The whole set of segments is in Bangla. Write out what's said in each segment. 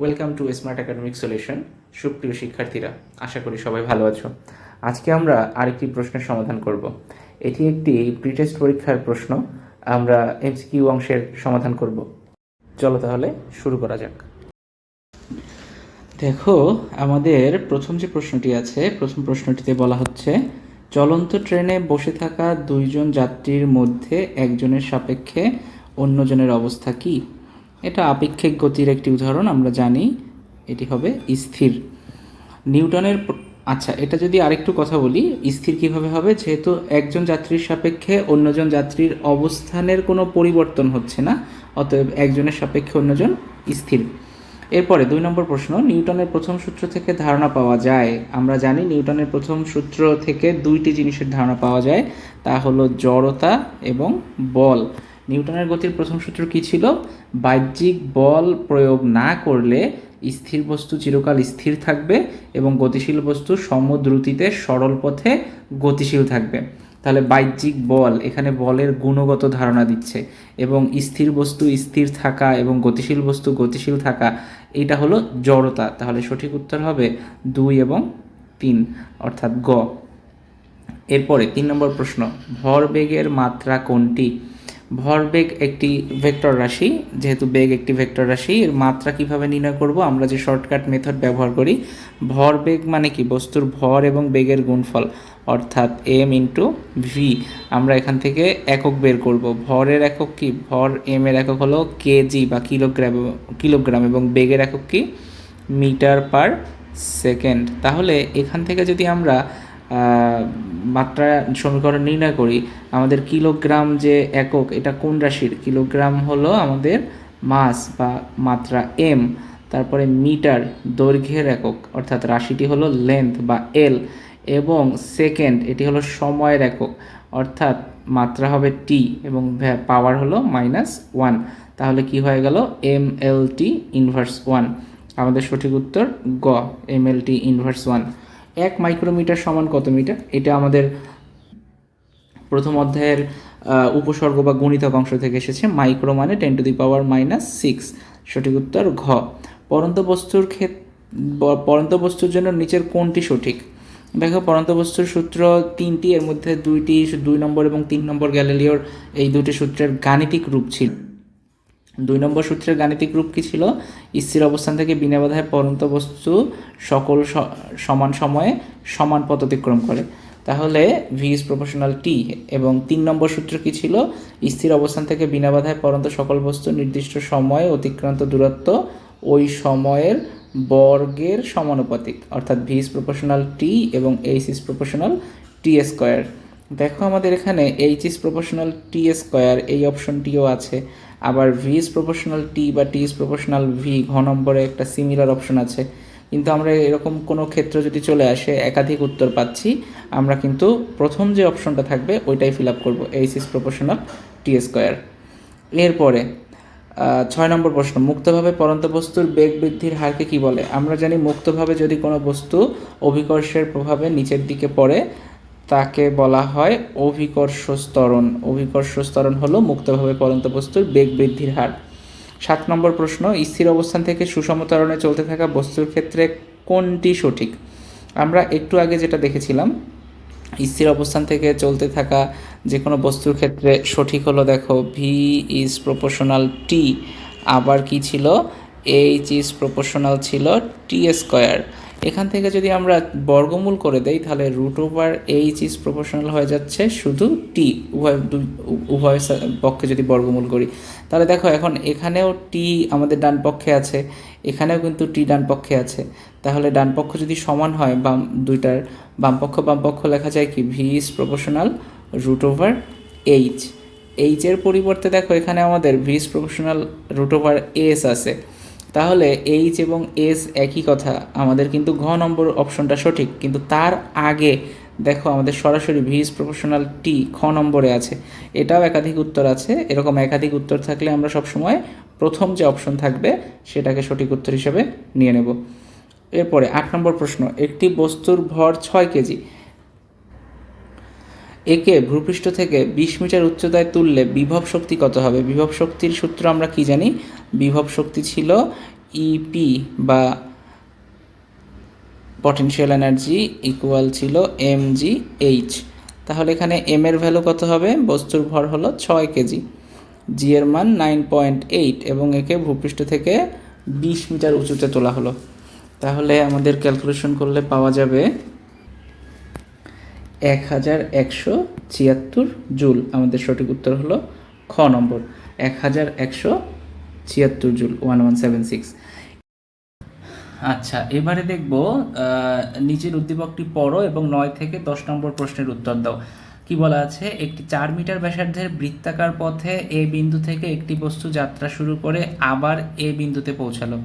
Welcome to smart academic solution সুপ্রিয় শিক্ষার্থীরা, আশা করি সবাই ভালো আছো। আজকে আমরা আরেকটি প্রশ্নের সমাধান করব। এটি একটি প্রিটেস্ট পরীক্ষার প্রশ্ন, আমরা এমসিকিউ অংশের সমাধান করব। চলো তাহলে শুরু করা যাক। দেখো, আমাদের প্রথম যে প্রশ্নটি আছে, প্রথম প্রশ্নটিতে বলা হচ্ছে, চলন্ত ট্রেনে বসে থাকা দুইজন যাত্রীর মধ্যে একজনের সাপেক্ষে অন্যজনের অবস্থা কি? এটা আপেক্ষিক গতির একটি উদাহরণ, আমরা জানি এটি হবে স্থির। নিউটনের আচ্ছা এটা যদি আরেকটু কথা বলি, স্থির কীভাবে হবে? যেহেতু একজন যাত্রীর সাপেক্ষে অন্যজন যাত্রীর অবস্থানের কোনো পরিবর্তন হচ্ছে না, অতএব একজনের সাপেক্ষে অন্যজন স্থির। এরপরে দুই নম্বর প্রশ্ন, নিউটনের প্রথম সূত্র থেকে ধারণা পাওয়া যায়। আমরা জানি নিউটনের প্রথম সূত্র থেকে দুইটি জিনিসের ধারণা পাওয়া যায়, তা হলো জড়তা এবং বল। নিউটনের গতির প্রথম সূত্র কি ছিল? বাহ্যিক বল প্রয়োগ না করলে স্থির বস্তু চিরকাল স্থির থাকবে এবং গতিশীল বস্তু সমদ্রুতিতে সরল পথে গতিশীল থাকবে। তাহলে বাহ্যিক বল এখানে বলের গুণগত ধারণা দিচ্ছে এবং স্থির বস্তু স্থির থাকা এবং গতিশীল বস্তু গতিশীল থাকা এইটা হলো জড়তা। তাহলে সঠিক উত্তর হবে দুই এবং তিন, অর্থাৎ গ। এরপরে তিন নম্বর প্রশ্ন, ভরবেগের মাত্রা কোনটি? ভরবেগ একটি ভেক্টর রাশি, যেহেতু বেগ একটি ভেক্টর রাশি, এর মাত্রা কীভাবে নির্ণয় করব? আমরা যে শর্টকাট মেথড ব্যবহার করি, ভরবেগ মানে কি? বস্তুর ভর এবং বেগের গুণফল, অর্থাৎ এম ইন্টু ভি আমরা এখান থেকে একক বের করব। ভরের একক কি? ভর এম এর একক হলো কেজি বা কিলোগ্রাম কিলোগ্রাম এবং বেগের একক কি? Metre per second. তাহলে এখান থেকে যদি আমরা মাত্রা সমীকরণ নির্ণয় করি, আমাদের কিলোগ্রাম যে একক, এটা কোন রাশির? কিলোগ্রাম হলো আমাদের মাস বা মাত্রা এম তারপরে মিটার দৈর্ঘ্যের একক, অর্থাৎ রাশিটি হলো লেন্থ বা এল এবং সেকেন্ড এটি হলো সময়ের একক, অর্থাৎ মাত্রা হবে টি এবং পাওয়ার হলো মাইনাস ওয়ান তাহলে কি হয়ে গেল? M L T inverse one আমাদের সঠিক উত্তর গ M L T inverse one এক মাইক্রোমিটার সমান কত মিটার? এটা আমাদের প্রথম অধ্যায়ের উপসর্গ বা গণিতক অংশ থেকে এসেছে। মাইক্রো মানে ten to the power minus six. সঠিক উত্তর ঘ। পরন্ত বস্তুর ক্ষেত পরন্ত বস্তুর জন্য নিচের কোনটি সঠিক? দেখো, পরন্ত বস্তুর সূত্র তিনটি, এর মধ্যে দুইটি, দুই নম্বর এবং তিন নম্বর গ্যালিলিওর এই দুটি সূত্রের গাণিতিক রূপ ছিল। দুই নম্বর সূত্রের গাণিতিক রূপ কি ছিল? স্থির অবস্থান থেকে বিনা বাধায় পরন্ত বস্তু সকল সমান সময়ে সমান পথ অতিক্রম করে। তাহলে ভি ইজ প্রপোর্শনাল টি এবং তিন নম্বর সূত্র কি ছিল? স্থির অবস্থান থেকে বিনা বাধায় পরন্ত সকল বস্তু নির্দিষ্ট সময়ে অতিক্রান্ত দূরত্ব ওই সময়ের বর্গের সমানুপাতিক। অর্থাৎ ভি ইজ প্রপোর্শনাল টি এবং H is proportional T square দেখো আমাদের এখানে H is proportional T square এই অপশনটিও আছে। আবার ভি ইজ প্রপোর্শনাল টি বা টি ইজ প্রপোর্শনাল ভি ঘ নম্বরে একটা সিমিলার অপশন আছে। কিন্তু আমরা এরকম কোনো ক্ষেত্র যদি চলে আসে, একাধিক উত্তর পাচ্ছি, আমরা কিন্তু প্রথম যে অপশনটা থাকবে, ওইটাই ফিল আপ করব। H is proportional T square এরপরে ছয় নম্বর প্রশ্ন, মুক্তভাবে পরন্ত বস্তুর বেগ বৃদ্ধির হারকে কি বলে? আমরা জানি মুক্তভাবে যদি কোনো বস্তু অভিকর্ষের প্রভাবে নিচের দিকে পড়ে তাকে বলা হয় অভিকর্ষ স্তরণ অভিকর্ষ স্তরণ হলো মুক্তভাবে পরন্ত বস্তুর বেগ বৃদ্ধির হার। সাত নম্বর প্রশ্ন, স্থির অবস্থান থেকে সুষম চলতে থাকা বস্তুর ক্ষেত্রে কোনটি সঠিক? আমরা একটু আগে যেটা দেখেছিলাম, স্থির অবস্থান থেকে চলতে থাকা যে কোনো বস্তুর ক্ষেত্রে সঠিক হলো, দেখো ভি ইজ প্রপোর্শনাল টি আবার কি ছিল? এইচ ইজ প্রপোর্শনাল ছিল টি স্কোয়ার এখান থেকে যদি আমরা বর্গমূল করে দেই, তাহলে root over H is proportional হয়ে যাচ্ছে শুধু টি উভয় উভয় পক্ষে যদি বর্গমূল করি। তাহলে দেখো এখন এখানেও টি আমাদের ডান পক্ষে আছে, এখানেও কিন্তু টি ডান পক্ষে আছে। তাহলে ডান পক্ষ যদি সমান হয়, বাম দুইটার, বাম পক্ষ বাম পক্ষ লেখা যায় কি? V is proportional root over H এইচের পরিবর্তে দেখো এখানে আমাদের V is proportional root over S আছে। তাহলে এইচ এবং এস একই কথা। আমাদের কিন্তু ঘ নম্বর অপশনটা সঠিক, কিন্তু তার আগে দেখো আমাদের সরাসরি ভিজ প্রফেশনাল টি খ নম্বরে আছে। এটাও একাধিক উত্তর আছে। এরকম একাধিক উত্তর থাকলে আমরা সবসময় প্রথম যে অপশন থাকবে, সেটাকে সঠিক উত্তর হিসেবে নিয়ে নেব। এরপরে আট নম্বর প্রশ্ন, একটি বস্তুর ভর ছয় কেজি। একে ভূপৃষ্ঠ থেকে বিশ মিটার উচ্চতায় তুললে বিভব শক্তি কত হবে? বিভব শক্তির সূত্র আমরা কি জানি? বিভব শক্তি ছিল ইপি বা পটেনশিয়াল এনার্জি ইকুয়াল ছিল এম জি এইচ তাহলে এখানে এম এর ভ্যালু কত হবে? বস্তুর ভর হলো ছয় কেজি জি এর মান নাইন পয়েন্ট এইট এবং একে ভূপৃষ্ঠ থেকে বিশ মিটার উঁচুতে তোলা হলো। তাহলে আমাদের ক্যালকুলেশন করলে পাওয়া যাবে এক হাজার একশো ছিয়াত্তর জুল। আমাদের সঠিক উত্তর হলো খ নম্বর। এক হাজার একশো ছিয়াত্তর joule one one seven six আচ্ছা এবারে দেখব নিচের উদ্দীপকটি পড়ো এবং নয় থেকে দশ নম্বর প্রশ্নের উত্তর দাও। কি বলা আছে? একটি চার মিটার ব্যাসার্ধের বৃত্তাকার পথে এ বিন্দু থেকে একটি বস্তু যাত্রা শুরু করে আবার এ বিন্দুতে পৌঁছালো।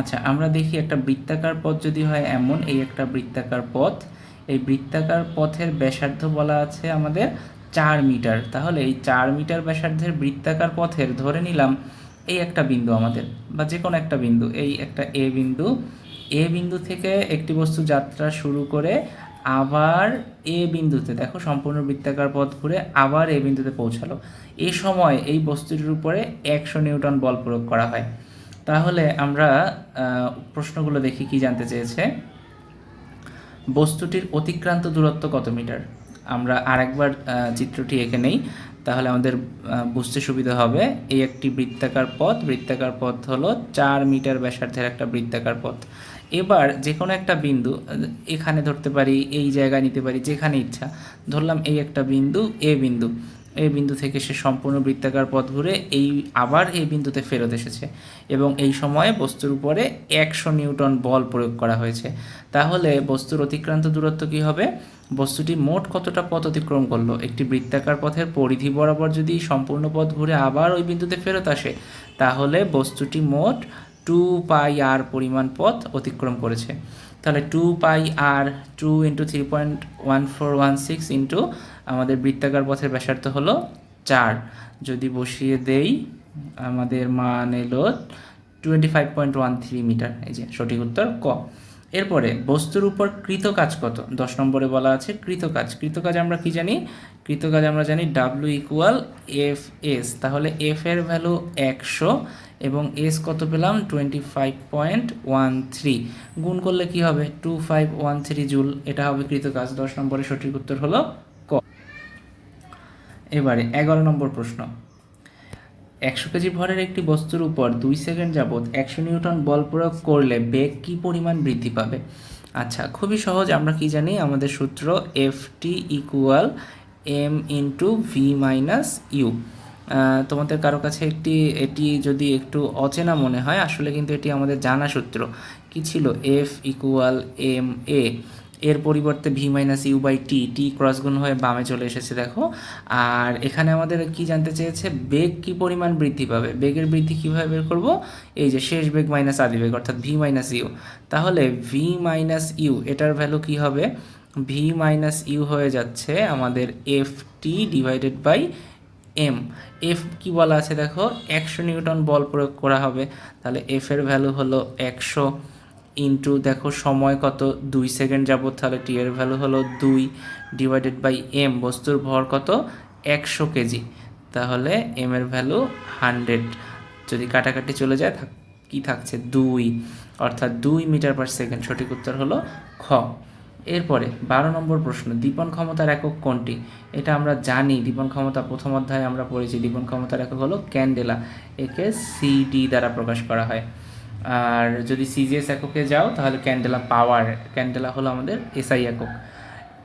আচ্ছা আমরা দেখি একটা বৃত্তাকার পথ যদি হয় এমন, এই একটা বৃত্তাকার পথ এই বৃত্তাকার পথের ব্যাসার্ধ বলা আছে আমাদের চার মিটার। তাহলে এই চার মিটার ব্যাসার্ধের বৃত্তাকার পথের ধরে নিলাম এই একটা বিন্দু আমাদের, বা যে কোনো একটা বিন্দু, এই একটা এ বিন্দু। এ বিন্দু থেকে একটি বস্তু যাত্রা শুরু করে আবার এ বিন্দুতে, দেখো সম্পূর্ণ বৃত্তাকার পথ ঘুরে আবার এ বিন্দুতে পৌঁছালো। এই সময় এই বস্তুটির উপরে একশো নিউটন বল প্রয়োগ করা হয়। তাহলে আমরা প্রশ্নগুলো দেখি কি জানতে চেয়েছে। বস্তুটির অতিক্রান্ত দূরত্ব কত মিটার? আমরা আরেকবার চিত্রটি এঁকে নেই। তাহলে আমাদের বুঝতে সুবিধা হবে, এই একটি বৃত্তাকার পথ বৃত্তাকার পথ হলো চার মিটার ব্যাসার্ধের একটা বৃত্তাকার পথ। এবার যে কোনো একটা বিন্দু, এখানে ধরতে পারি, এই জায়গায় নিতে পারি, যেখানে ইচ্ছা, ধরলাম এই একটা বিন্দু, এ বিন্দু। এই বিন্দু থেকে সে সম্পূর্ণ বৃত্তাকার পথ ঘুরে এই আবার এই বিন্দুতে ফেরত এসেছে এবং এই সময়ে বস্তুর উপরে একশো নিউটন বল প্রয়োগ করা হয়েছে। তাহলে বস্তুর অতিক্রান্ত দূরত্ব কী হবে? বস্তুটি মোট কতটা পথ অতিক্রম করল? একটি বৃত্তাকার পথের পরিধি বরাবর যদি সম্পূর্ণ পথ ঘুরে আবার ওই বিন্দুতে ফেরত আসে, তাহলে বস্তুটি মোট টু পাই আর পরিমাণ পথ অতিক্রম করেছে। তাহলে two pi R two into three point one four one six into আমাদের বৃত্তাকার পথের ব্যাসার্ধ হলো চার। যদি বসিয়ে দেই, আমাদের মান এলো twenty five point one three metre এই যে সঠিক উত্তর ক। এরপরে বস্তুর উপর কৃত কাজ কত? দশ নম্বরে বলা আছে কৃতকাজ। কৃতকাজ আমরা কি জানি? কৃতকাজ আমরা জানি ডাব্লু ইকুয়াল এফ এস তাহলে এফ এর ভ্যালু একশো এবং এস কত পেলাম? Twenty five point one three গুণ করলে কি হবে? Two five one three joule. এটা হবে কৃতকাজ। দশ নম্বরের সঠিক উত্তর হলো ক। এবারে এগারো নম্বর প্রশ্ন। একশো কেজি ভরের একটি বস্তুর উপর দুই সেকেন্ড যাবত একশো নিউটন বল প্রয়োগ করলে বেগ কি পরিমাণ বৃদ্ধি পাবে? আচ্ছা খুবই সহজ। আমরা কি জানি? আমাদের সূত্র F T equal M into V minus U তোমাদের কারও কাছে একটি, এটি যদি একটু অচেনা মনে হয়, আসলে কিন্তু এটি আমাদের জানা সূত্র। কি ছিল? এফ ইকুয়াল এম এ এর পরিবর্তে V minus U by T T cross গুণ হয়ে বামে চলে এসেছে, দেখো। আর এখানে আমাদের কি জানতে চেয়েছে? বেগ কি পরিমাণ বৃদ্ধি পাবে? বেগের বৃদ্ধি কীভাবে বের করব? এই যে শেষ বেগ মাইনাস আদি বেগ, অর্থাৎ ভি মাইনাস ইউ তাহলে ভি মাইনাস ইউ এটার ভ্যালু কি হবে? ভি মাইনাস ইউ হয়ে যাচ্ছে আমাদের F T divided by M F কি বলা আছে দেখো? একশো নিউটন বল প্রয়োগ করা হবে। তাহলে এফ এর ভ্যালু হলো একশো ইন্টু দেখো সময় কত? দুই সেকেন্ড যাবত তাহলে টি এর ভ্যালু হলো দুই ডিভাইডেড বাই এম বস্তুর ভর কত? একশো কেজি। তাহলে এম এর ভ্যালু হান্ড্রেড যদি কাটাকাটি চলে যায় কি থাকছে? দুই। অর্থাৎ দুই মিটার পার সেকেন্ড সঠিক উত্তর হলো খ। এরপরে বারো নম্বর প্রশ্ন, দীপন ক্ষমতার একক কোনটি? এটা আমরা জানি, দীপন ক্ষমতা প্রথম অধ্যায়ে আমরা পড়েছি, দীপন ক্ষমতার একক হলো ক্যান্ডেলা, একে সিডি দ্বারা প্রকাশ করা হয়। আর যদি সিজিএস এককে যাও, তাহলে ক্যান্ডেলা পাওয়ার, ক্যান্ডেলা হলো আমাদের এসআই একক।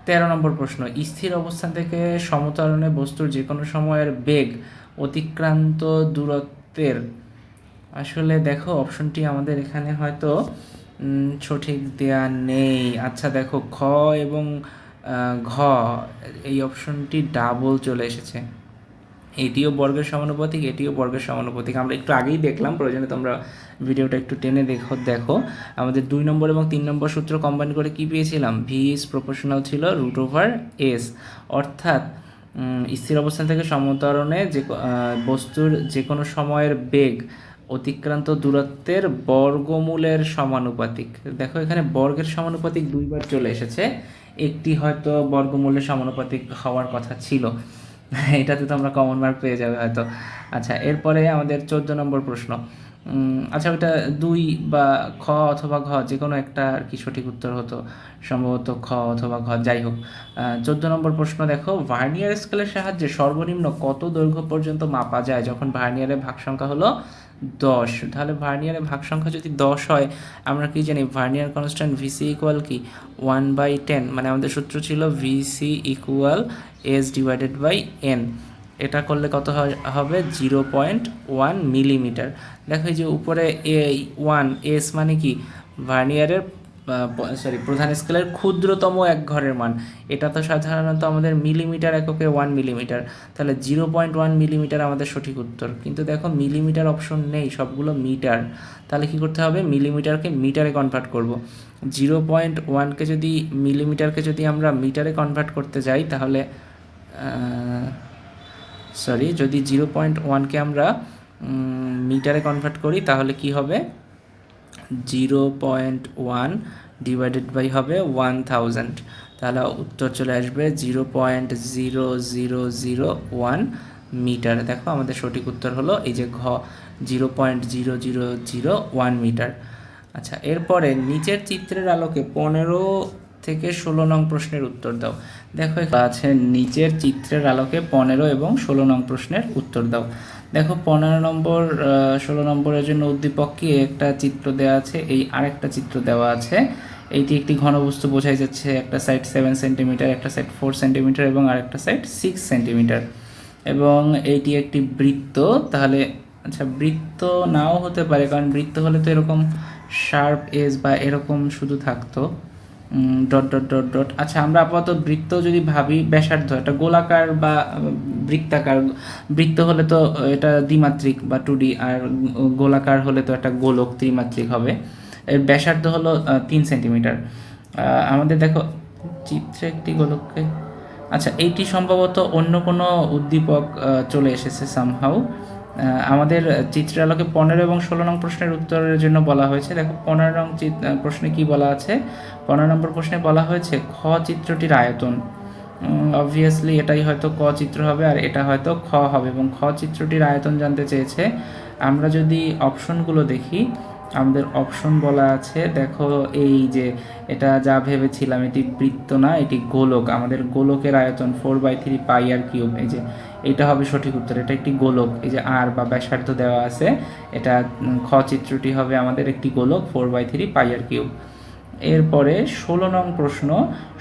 তেরো নম্বর প্রশ্ন, স্থির অবস্থান থেকে সমতরণে বস্তুর যে কোনো সময়ের বেগ অতিক্রান্ত দূরত্বের, আসলে দেখো অপশনটি আমাদের এখানে হয়তো সঠিক দেয়া নেই। আচ্ছা দেখো, খ এবং ঘ, এই অপশনটি ডাবল চলে এসেছে। এটিও বর্গের সমানুপাতিক, এটিও বর্গের সমানুপাতিক। আমরা একটু আগেই দেখলাম, প্রয়োজনে তোমরা ভিডিওটা একটু টেনে দেখো দেখো। আমাদের দুই নম্বর এবং তিন নম্বর সূত্র কম্বাইন করে কি পেয়েছিলাম? ভি ইজ প্রপোর্শনাল ছিল রুট ওভার এস অর্থাৎ স্থির অবস্থান থেকে সমতরণে যে বস্তুর যে কোনো সময়ের বেগ অতিক্রান্ত দূরত্বের বর্গমূলের সমানুপাতিক। দেখো, এখানে বর্গের সমানুপাতিক দুইবার চলে এসেছে। একটি হয়তো বর্গমূলের সমানুপাতিক হওয়ার কথা ছিল। এটাতে তো আমরা কমন মার্ক পেয়ে যাবে হয়তো। আচ্ছা এরপরে আমাদের চোদ্দ নম্বর প্রশ্ন। আচ্ছা ওটা দুই বা খ অথবা ঘ যে কোনো একটা আর কি সঠিক উত্তর হতো। সম্ভবত খ অথবা ঘ, যাই হোক। চোদ্দ নম্বর প্রশ্ন, দেখো ভার্নিয়ার স্কেলের সাহায্যে সর্বনিম্ন কত দৈর্ঘ্য পর্যন্ত মাপা যায়? যখন ভার্নিয়ারের ভাগ সংখ্যা হলো দশ। তাহলে ভার্নিয়ারের ভাগ সংখ্যা যদি দশ হয়, আমরা কি জানি ভার্নিয়ার কনস্ট্যান্ট ভিসি ইকুয়াল কি? One by ten. মানে আমাদের সূত্র ছিল VC equal S divided by N এটা করলে কত হবে জিরো পয়েন্ট ওয়ান মিলিমিটার। দেখো যে উপরে এ ওয়ান এস মানে কি? ভার্নিয়ারের সরি প্রধান স্কেলের ক্ষুদ্রতম এক ঘরের মান। এটা তো সাধারণত আমাদের মিলিমিটার এককে ওয়ান মিলিমিটার তাহলে জিরো পয়েন্ট ওয়ান মিলিমিটার আমাদের সঠিক উত্তর। কিন্তু দেখো মিলিমিটার অপশন নেই, সবগুলো মিটার তাহলে কি করতে হবে? মিলিমিটারকে মিটারে কনভার্ট করব। জিরো পয়েন্ট ওয়ানকে যদি মিলিমিটারকে যদি আমরা মিটারে কনভার্ট করতে যাই, তাহলে সরি যদি জিরো পয়েন্ট ওয়ানকে আমরা মিটারে কনভার্ট করি, তাহলে কি হবে? Zero point one divided by হবে ওয়ান থাউজেন্ড তাহলে উত্তর চলে আসবে zero point zero zero zero one metre. দেখো আমাদের সঠিক উত্তর হলো এই যে ঘ, zero point zero zero zero one metre. আচ্ছা এরপরে নিচের চিত্রের আলোকে পনেরো থেকে ষোলো নং প্রশ্নের উত্তর দাও। দেখো আছে, নিচের চিত্রের আলোকে পনেরো এবং ষোলো নং প্রশ্নের উত্তর দাও। দেখো পনেরো নম্বর ষোলো নম্বরের জন্য উদ্দীপককে একটা চিত্র দেওয়া আছে, এই আরেকটা চিত্র দেওয়া আছে। এইটি একটি ঘনবস্তু, বোঝাই যাচ্ছে একটা সাইড সেভেন সেন্টিমিটার একটা সাইড ফোর সেন্টিমিটার এবং আরেকটা সাইড সিক্স সেন্টিমিটার এবং এইটি একটি বৃত্ত, তাহলে আচ্ছা বৃত্ত নাও হতে পারে, কারণ বৃত্ত হলে তো এরকম শার্প এজ বা এরকম শুধু থাকতো। ডট ডট ডট ডট আচ্ছা আমরা আপাতত বৃত্ত যদি ভাবি, ব্যাসার্ধ একটা গোলাকার বা বৃত্তাকার, বৃত্ত হলে তো এটা দ্বিমাত্রিক বা টু আর গোলাকার হলে তো একটা গোলক ত্রিমাত্রিক হবে। এর ব্যাসার্ধ হলো তিন সেন্টিমিটার। আমাদের দেখো, চিত্রে একটি গোলককে। আচ্ছা এইটি সম্ভবত অন্য কোনো উদ্দীপক চলে এসেছে সামহাউ আমাদের চিত্রের আলোকে পনেরো এবং ষোলো নং প্রশ্নের উত্তরের জন্য বলা হয়েছে। দেখো, পনেরো নং প্রশ্নে কি বলা আছে? পনেরো নম্বর প্রশ্নে বলা হয়েছে, খ চিত্রটির আয়তন। অবভিয়াসলি এটাই হয়তো ক চিত্র হবে আর এটা হয়তো খ হবে এবং খ চিত্রটির আয়তন জানতে চেয়েছে। আমরা যদি অপশনগুলো দেখি, আমাদের অপশন বলা আছে, দেখো এই যে এটা যা ভেবেছিলাম, এটি বৃত্ত না, এটি গোলক। আমাদের গোলকের আয়তন four by three pi R cube এই যে এটা হবে সঠিক উত্তর। এটা একটি গোলক। এই যে আর বা ব্যাসার্ধ দেওয়া আছে, এটা খ চিত্রটি হবে আমাদের একটি গোলক four by three pi R cube এরপরে ষোলো নং প্রশ্ন।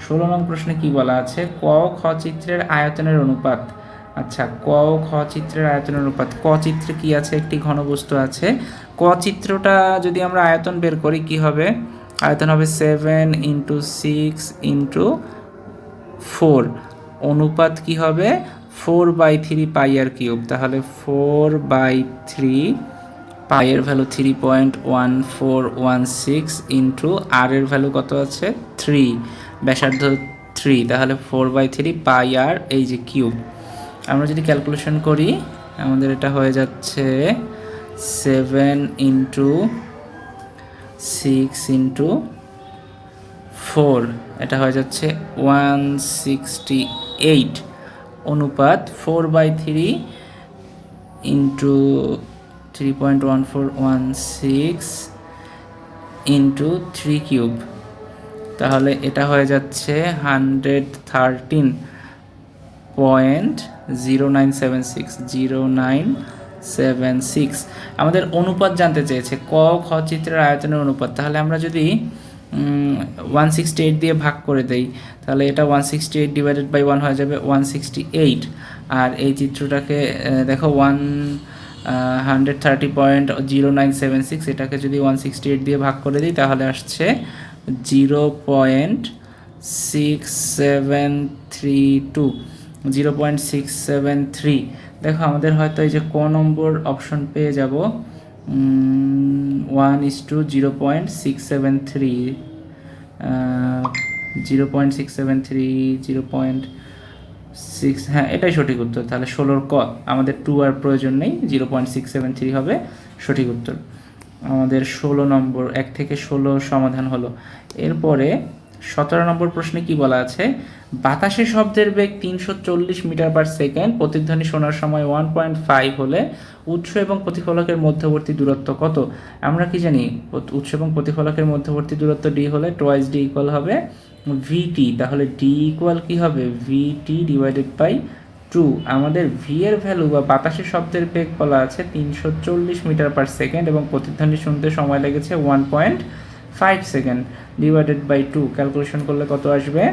ষোলো নং প্রশ্নে কি বলা আছে? ক খ চিত্রের আয়তনের অনুপাত। আচ্ছা ক খ চিত্রের আয়তনের অনুপাত। ক চিত্রে কি আছে? একটি ঘনবস্তু আছে। ক চিত্রটা যদি আমরা আয়তন বের করি, কি হবে? আয়তন হবে seven into six into four অনুপাত কি হবে? Four by three pi R cube, তাহলে four by three পাইয়ের value three point one four one six into R এর ভ্যালু কত আছে? থ্রি, ব্যাসার্ধ থ্রি, তাহলে four by three pi R এই যে কিউব। আমরা যদি ক্যালকুলেশন করি, আমাদের এটা হয়ে যাচ্ছে seven into six into four, এটা হয়ে যাচ্ছে ওয়ান সিক্সটি এইট। অনুপাত four by three into three point one four one six into three cube তাহলে এটা হয়ে যাচ্ছে hundred thirteen point zero nine seven six zero nine seven six আমাদের অনুপাত জানতে চেয়েছে, ক খ চিত্রের আয়তনের অনুপাত। তাহলে আমরা যদি ওয়ান সিক্সটি এইট দিয়ে ভাগ করে দেই, তাহলে এটা one sixty eight divided by one হয়ে যাবে ওয়ান সিক্সটি এইট আর এই চিত্রটাকে দেখো one hundred thirty point zero nine seven six এটাকে যদি ওয়ান সিক্সটি এইট দিয়ে ভাগ করে দিই, তাহলে আসছে zero point six seven three two zero point six seven three দেখো আমাদের হয়তো এই যে ক নম্বর অপশন পেয়ে যাব। One is two zero point six seven three zero point six seven three zero point six হ্যাঁ এটাই সঠিক উত্তর। তাহলে ষোলোর ক, আমাদের টু আর প্রয়োজন নেই zero point six seven three হবে সঠিক উত্তর। আমাদের ষোলো নম্বর, এক থেকে ষোলো সমাধান হলো। এরপরে সতেরো নম্বর প্রশ্নে কি বলা আছে? বাতাসে শব্দের বেগ তিনশো চল্লিশ মিটার পার সেকেন্ড, প্রতিধ্বনি শোনার সময় ওয়ান পয়েন্ট ফাইভ হলে উৎস এবং প্রতিফলকের মধ্যবর্তী দূরত্ব কত? আমরা কি জানি? উৎস এবং প্রতিফলকের মধ্যবর্তী দূরত্ব ডি হলে টোয়াইস ডি ইকুয়াল হবে ভিটি তাহলে ডি ইকুয়াল কি হবে? ভিটি ডিভাইডেড বাই টু আমাদের ভি এর ভ্যালু বা বাতাসে শব্দের বেগ বলা আছে তিনশো চল্লিশ মিটার পার সেকেন্ড এবং প্রতিধ্বনি শুনতে সময় লেগেছে one point five second divided by two calculation করলে কত আসবে?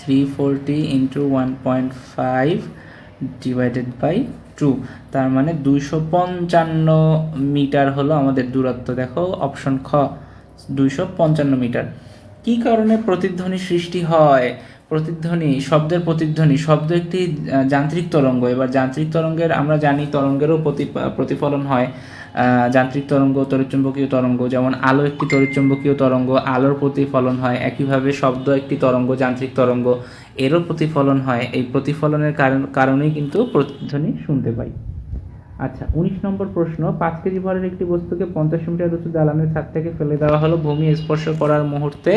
Three forty into one point five divided by two তার মানে দুইশো পঞ্চান্ন মিটার হলো আমাদের দূরত্ব। দেখো অপশন খ, দুইশো পঞ্চান্ন মিটার। কী কারণে প্রতিধ্বনি সৃষ্টি হয়? প্রতিধ্বনি, শব্দের প্রতিধ্বনি। শব্দ একটি যান্ত্রিক তরঙ্গ। এবার যান্ত্রিক তরঙ্গের, আমরা জানি তরঙ্গেরও প্রতিফলন হয়। যান্ত্রিক তরঙ্গ, তড়িৎচুম্বকীয় তরঙ্গ, যেমন আলো একটি তড়িৎচুম্বকীয় তরঙ্গ, আলোর প্রতিফলন হয় একইভাবে শব্দ একটি তরঙ্গ, যান্ত্রিক তরঙ্গ, এরও প্রতিফলন হয়। এই প্রতিফলনের কারণ কারণেই কিন্তু প্রতিধ্বনি শুনতে পাই। আচ্ছা উনিশ নম্বর প্রশ্ন, পাঁচ কেজি ভরের একটি বস্তুকে পঞ্চাশ মিটার উঁচু দালানের ছাদ থেকে ফেলে দেওয়া হলো। ভূমি স্পর্শ করার মুহূর্তে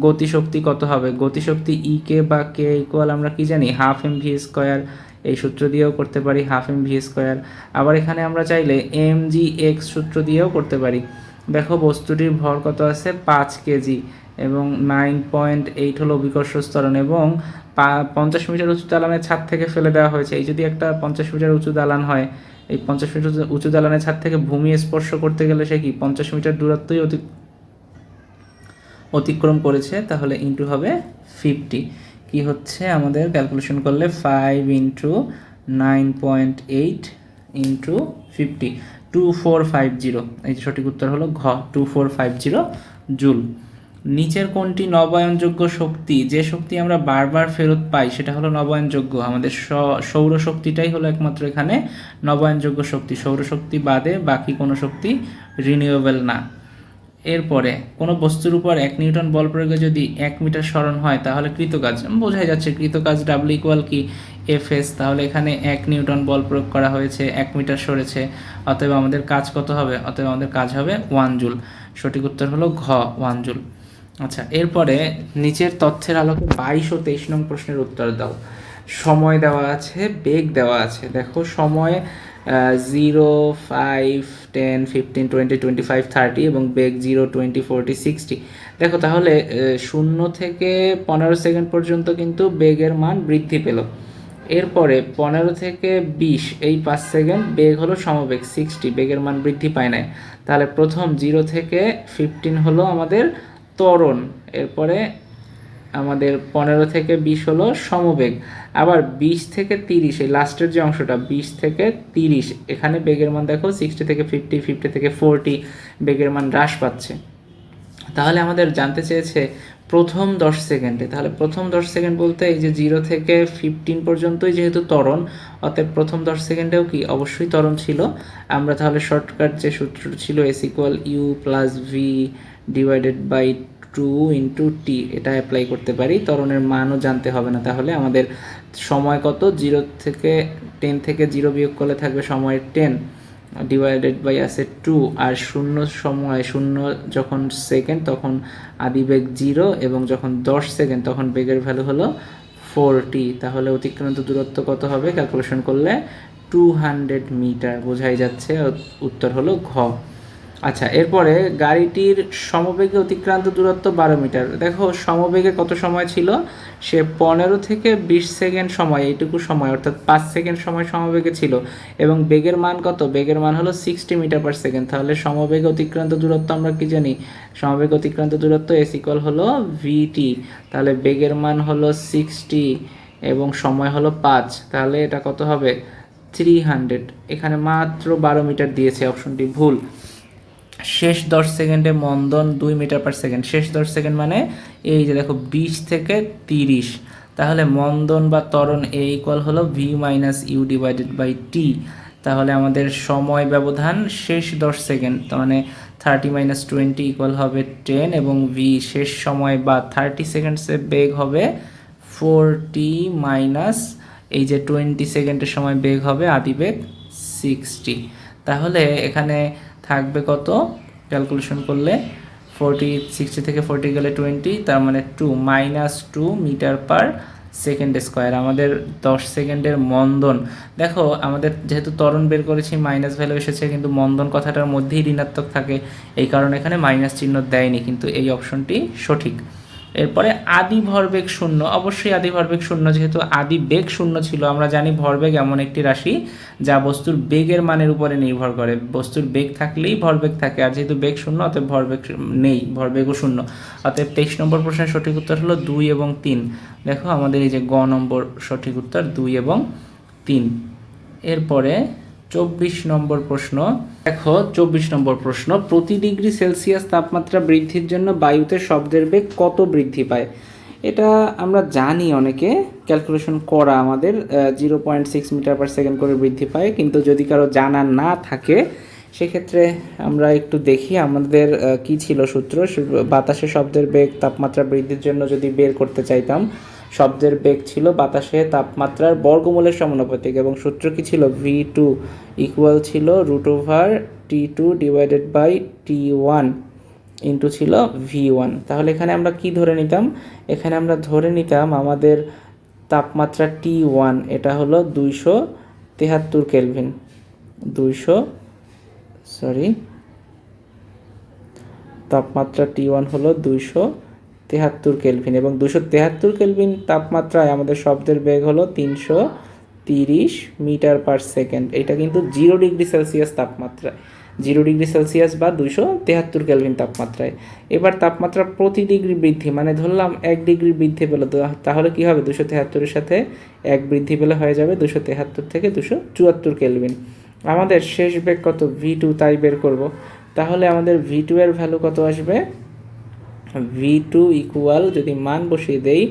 গতিশক্তি কত হবে? গতিশক্তি ই কে বা কে ইকুয়াল আমরা কি জানি? হাফ এম ভি স্কোয়ার এই সূত্র দিয়েও করতে পারি হাফ এম ভি স্কোয়ার আবার এখানে আমরা চাইলে এম জি এক্স সূত্র দিয়েও করতে পারি। দেখো বস্তুটির ভর কত আছে? পাঁচ কেজি এবং নাইন পয়েন্ট এইট হলো অভিকর্ষ স্তরণ এবং পঞ্চাশ মিটার উঁচু দালানের ছাদ থেকে ফেলে দেওয়া হয়েছে। এই যদি একটা পঞ্চাশ মিটার উঁচু দালান হয়, এই পঞ্চাশ মিটার উঁচু দালানের ছাদ থেকে ভূমি স্পর্শ করতে গেলে সে কি? পঞ্চাশ মিটার দূরত্বই অতি অতিক্রম করেছে, তাহলে ইন্টু হবে ফিফটি কি হচ্ছে? আমাদের ক্যালকুলেশন করলে five into nine point eight into fifty two four five zero এই যে সঠিক উত্তর হলো ঘ two four five zero joule নিচের কোনটি নবায়নযোগ্য শক্তি? যে শক্তি আমরা বারবার ফেরত পাই, সেটা হলো নবায়নযোগ্য। আমাদের স- সৌর শক্তিটাই হলো একমাত্র এখানে নবায়নযোগ্য শক্তি। সৌরশক্তি বাদে বাকি কোনো শক্তি রিনিউয়েবল না। এরপরে কোনো বস্তুর উপর এক নিউটন বল প্রয়োগে যদি এক মিটার স্মরণ হয়, তাহলে কৃতকাজ, বোঝাই যাচ্ছে কৃতকাজ ডাব্লিউ ইকুয়াল কি? এফ এস তাহলে এখানে এক নিউটন বল প্রয়োগ করা হয়েছে, এক মিটার সরেছে। অতএব আমাদের কাজ কত হবে? অতএব আমাদের কাজ হবে ওয়ান জুল সঠিক উত্তর হলো ঘ ওয়ান জুল আচ্ছা এরপরে নিচের তথ্যের আলোকে বাইশ ও তেইশ নং প্রশ্নের উত্তর দাও। সময় দেওয়া আছে, বেগ দেওয়া আছে। দেখো, সময় zero five ten fifteen twenty twenty five thirty এবং বেগ জিরো টোয়েন্টি ফোরটি সিক্সটি দেখো তাহলে শূন্য থেকে পনেরো সেকেন্ড পর্যন্ত কিন্তু বেগের মান বৃদ্ধি পেল। এরপরে পনেরো থেকে বিশ, এই পাঁচ সেকেন্ড, বেগ হলো সমবেগ সিক্সটি বেগের মান বৃদ্ধি পায় নাই। তাহলে প্রথম জিরো থেকে ফিফটিন হলো আমাদের ত্বরণ। এরপরে আমাদের পনেরো থেকে বিশ হলো সমবেগ। আবার বিশ থেকে তিরিশ, এই লাস্টের যে অংশটা, বিশ থেকে তিরিশ, এখানে বেগের মান দেখো সিক্সটি থেকে ফিফটি ফিফটি থেকে ফোরটি বেগের মান হ্রাস পাচ্ছে। তাহলে আমাদের জানতে চেয়েছে প্রথম দশ সেকেন্ডে। তাহলে প্রথম দশ সেকেন্ড বলতে এই যে জিরো থেকে ফিফটিন পর্যন্তই যেহেতু ত্বরণ, অতএব প্রথম দশ সেকেন্ডেও কি অবশ্যই তরণ ছিল। আমরা তাহলে শর্টকাট যে সূত্র ছিল S equal U plus V divided by two into T এটা অ্যাপ্লাই করতে পারি। ত্বরণের মানও জানতে হবে না তাহলে। আমাদের সময় কত? জিরো থেকে টেন থেকে জিরো বিয়োগ করলে থাকবে সময় টেন ডিভাইডেড বাই আছে টু আর শূন্য সময়, শূন্য যখন সেকেন্ড তখন আদি বেগ জিরো এবং যখন দশ সেকেন্ড তখন বেগের ভ্যালু হলো ফোরটি তাহলে অতিক্রান্ত দূরত্ব কত হবে? ক্যালকুলেশন করলে টু হান্ড্রেড মিটার বোঝাই যাচ্ছে, উত্তর হলো ঘ। আচ্ছা এরপরে গাড়িটির সমবেগে অতিক্রান্ত দূরত্ব বারো মিটার। দেখো সমবেগে কত সময় ছিল? সে পনেরো থেকে বিশ সেকেন্ড সময়, এইটুকু সময়, অর্থাৎ পাঁচ সেকেন্ড সময় সমবেগে ছিল। এবং বেগের মান কত? বেগের মান হলো সিক্সটি মিটার পার সেকেন্ড তাহলে সমবেগে অতিক্রান্ত দূরত্ব আমরা কি জানি? সমবেগে অতিক্রান্ত দূরত্ব এস ইকুয়াল হলো ভিটি তাহলে বেগের মান হলো সিক্সটি এবং সময় হলো পাঁচ। তাহলে এটা কত হবে? থ্রি হান্ড্রেড এখানে মাত্র বারো মিটার দিয়েছে, অপশনটি ভুল। শেষ দশ সেকেন্ডে মন্দন দুই মিটার পার সেকেন্ড শেষ দশ সেকেন্ড মানে এই যে দেখো, বিশ থেকে তিরিশ। তাহলে মন্দন বা ত্বরণ এ ইকুয়াল হলো V minus U divided by T তাহলে আমাদের সময় ব্যবধান শেষ দশ সেকেন্ড। মানে থার্টি মাইনাস টোয়েন্টি ইকুয়াল হবে টেন এবং ভি শেষ সময় বা থার্টি সেকেন্ডসে বেগ হবে ফোরটি মাইনাস এই যে টোয়েন্টি সেকেন্ডের সময় বেগ হবে আদি বেগ সিক্সটি তাহলে এখানে থাকবে কত? ক্যালকুলেশন করলে ফোরটি সিক্সটি থেকে ফোরটি গেলে টোয়েন্টি তার মানে two minus two metre per second square আমাদের দশ সেকেন্ডের মন্দন। দেখো, আমাদের যেহেতু ত্বরণ বের করেছি মাইনাস ভ্যালু এসেছে, কিন্তু মন্দন কথাটার মধ্যেই ঋণাত্মক থাকে। এই কারণে এখানে মাইনাস চিহ্ন দেয়নি, কিন্তু এই অপশনটি সঠিক। এরপরে আদি ভরবেগ শূন্য। অবশ্যই আদি ভরবেগ শূন্য, যেহেতু আদি বেগ শূন্য ছিল, আমরা জানি ভরবেগ এমন একটি রাশি যা বস্তুর বেগের মানের উপরে নির্ভর করে। বস্তুর বেগ থাকলেই ভরবেগ থাকে, আর যেহেতু বেগ শূন্য, অতএব ভরবেগ নেই, ভরবেগও শূন্য। অতএব তেইশ নম্বর প্রশ্নের সঠিক উত্তর হলো দুই এবং তিন। দেখো আমাদের এই যে গ নম্বর সঠিক উত্তর, দুই এবং তিন। এরপরে চব্বিশ নম্বর প্রশ্ন। দেখো, চব্বিশ নম্বর প্রশ্ন, প্রতি ডিগ্রি সেলসিয়াস তাপমাত্রা বৃদ্ধির জন্য বায়ুতে শব্দের বেগ কত বৃদ্ধি পায়? এটা আমরা জানি অনেকে, ক্যালকুলেশন করা আমাদের zero point six metre per second করে বৃদ্ধি পায়, কিন্তু যদি কারও জানা না থাকে, সেক্ষেত্রে আমরা একটু দেখি আমাদের কি ছিল সূত্র বাতাসে শব্দের বেগ তাপমাত্রা বৃদ্ধির জন্য যদি বের করতে চাইতাম শব্দের বেগ ছিল বাতাসে তাপমাত্রার বর্গমূলের সমানুপাতিক এবং সূত্র কি ছিল? ভি টু ইকুয়াল ছিল root over T two divided by T one into ছিল ভি ওয়ান তাহলে এখানে আমরা কি ধরে নিতাম? এখানে আমরা ধরে নিতাম আমাদের তাপমাত্রা টি ওয়ান এটা হলো দুইশো তেহাত্তর কেলভিন দুইশো সরি তাপমাত্রা টি ওয়ান হলো দুইশো তেহাত্তর কেলভিন এবং দুশো তেহাত্তর কেলভিন তাপমাত্রায় আমাদের শব্দের বেগ হলো তিনশো তিরিশ মিটার পার সেকেন্ড। এটা কিন্তু জিরো ডিগ্রি সেলসিয়াস তাপমাত্রায়। জিরো ডিগ্রি সেলসিয়াস বা দুশো তেহাত্তর কেলভিন তাপমাত্রায়। এবার তাপমাত্রা প্রতি ডিগ্রি বৃদ্ধি মানে ধরলাম এক ডিগ্রি বৃদ্ধি পেল তাহলে কি হবে? দুশো তেহাত্তরের সাথে এক বৃদ্ধি পেলে হয়ে যাবে দুশো তেহাত্তর থেকে দুশো চুয়াত্তর কেলভিন। আমাদের শেষ বেগ কত? ভি টু তাই বের করব। তাহলে আমাদের ভি টু এর ভ্যালু কত আসবে? ভি টু ইকুয়াল যদি মান বসিয়ে দেই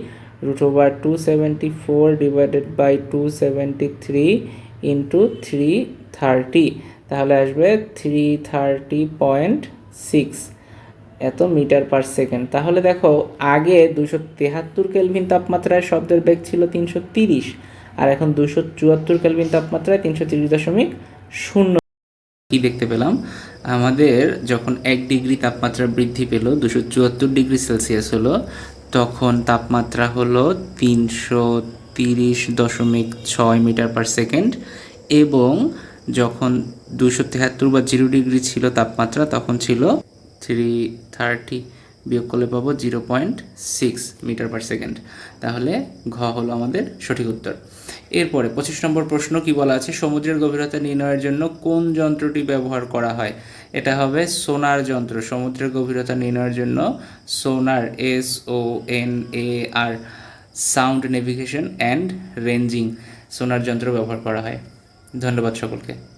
root over two seventy four divided by two seventy three into three thirty তাহলে আসবে থ্রি থার্টি পয়েন্ট সিক্স এত মিটার পার সেকেন্ড তাহলে দেখো, আগে দুশো তেহাত্তর কেলভিন তাপমাত্রায় শব্দের বেগ ছিল তিনশো তিরিশ, আর এখন দুশো চুয়াত্তর কেলভিন তাপমাত্রায় তিনশো তিরিশ দশমিক শূন্য। কি দেখতে পেলাম? আমাদের যখন এক ডিগ্রি তাপমাত্রা বৃদ্ধি পেল, দুশো চুয়াত্তর ডিগ্রি সেলসিয়াস হলো, তখন তাপমাত্রা হলো তিনশো তিরিশ দশমিক ছয় মিটার পার সেকেন্ড এবং যখন দুশো তেহাত্তর বা জিরো ডিগ্রি ছিল তাপমাত্রা, তখন ছিল থ্রি থার্টি বিয়োগ করলে পাবো zero point six metre per second. তাহলে ঘ হলো আমাদের সঠিক উত্তর। এরপরে পঁচিশ নম্বর প্রশ্ন কি বলা আছে? সমুদ্রের গভীরতা নির্ণয়ের জন্য কোন যন্ত্রটি ব্যবহার করা হয়? এটা হবে সোনার যন্ত্র। সমুদ্রের গভীরতা নির্ণয়ের জন্য sonar S O N A R sound navigation and ranging sonar যন্ত্র ব্যবহার করা হয়। ধন্যবাদ সকলকে।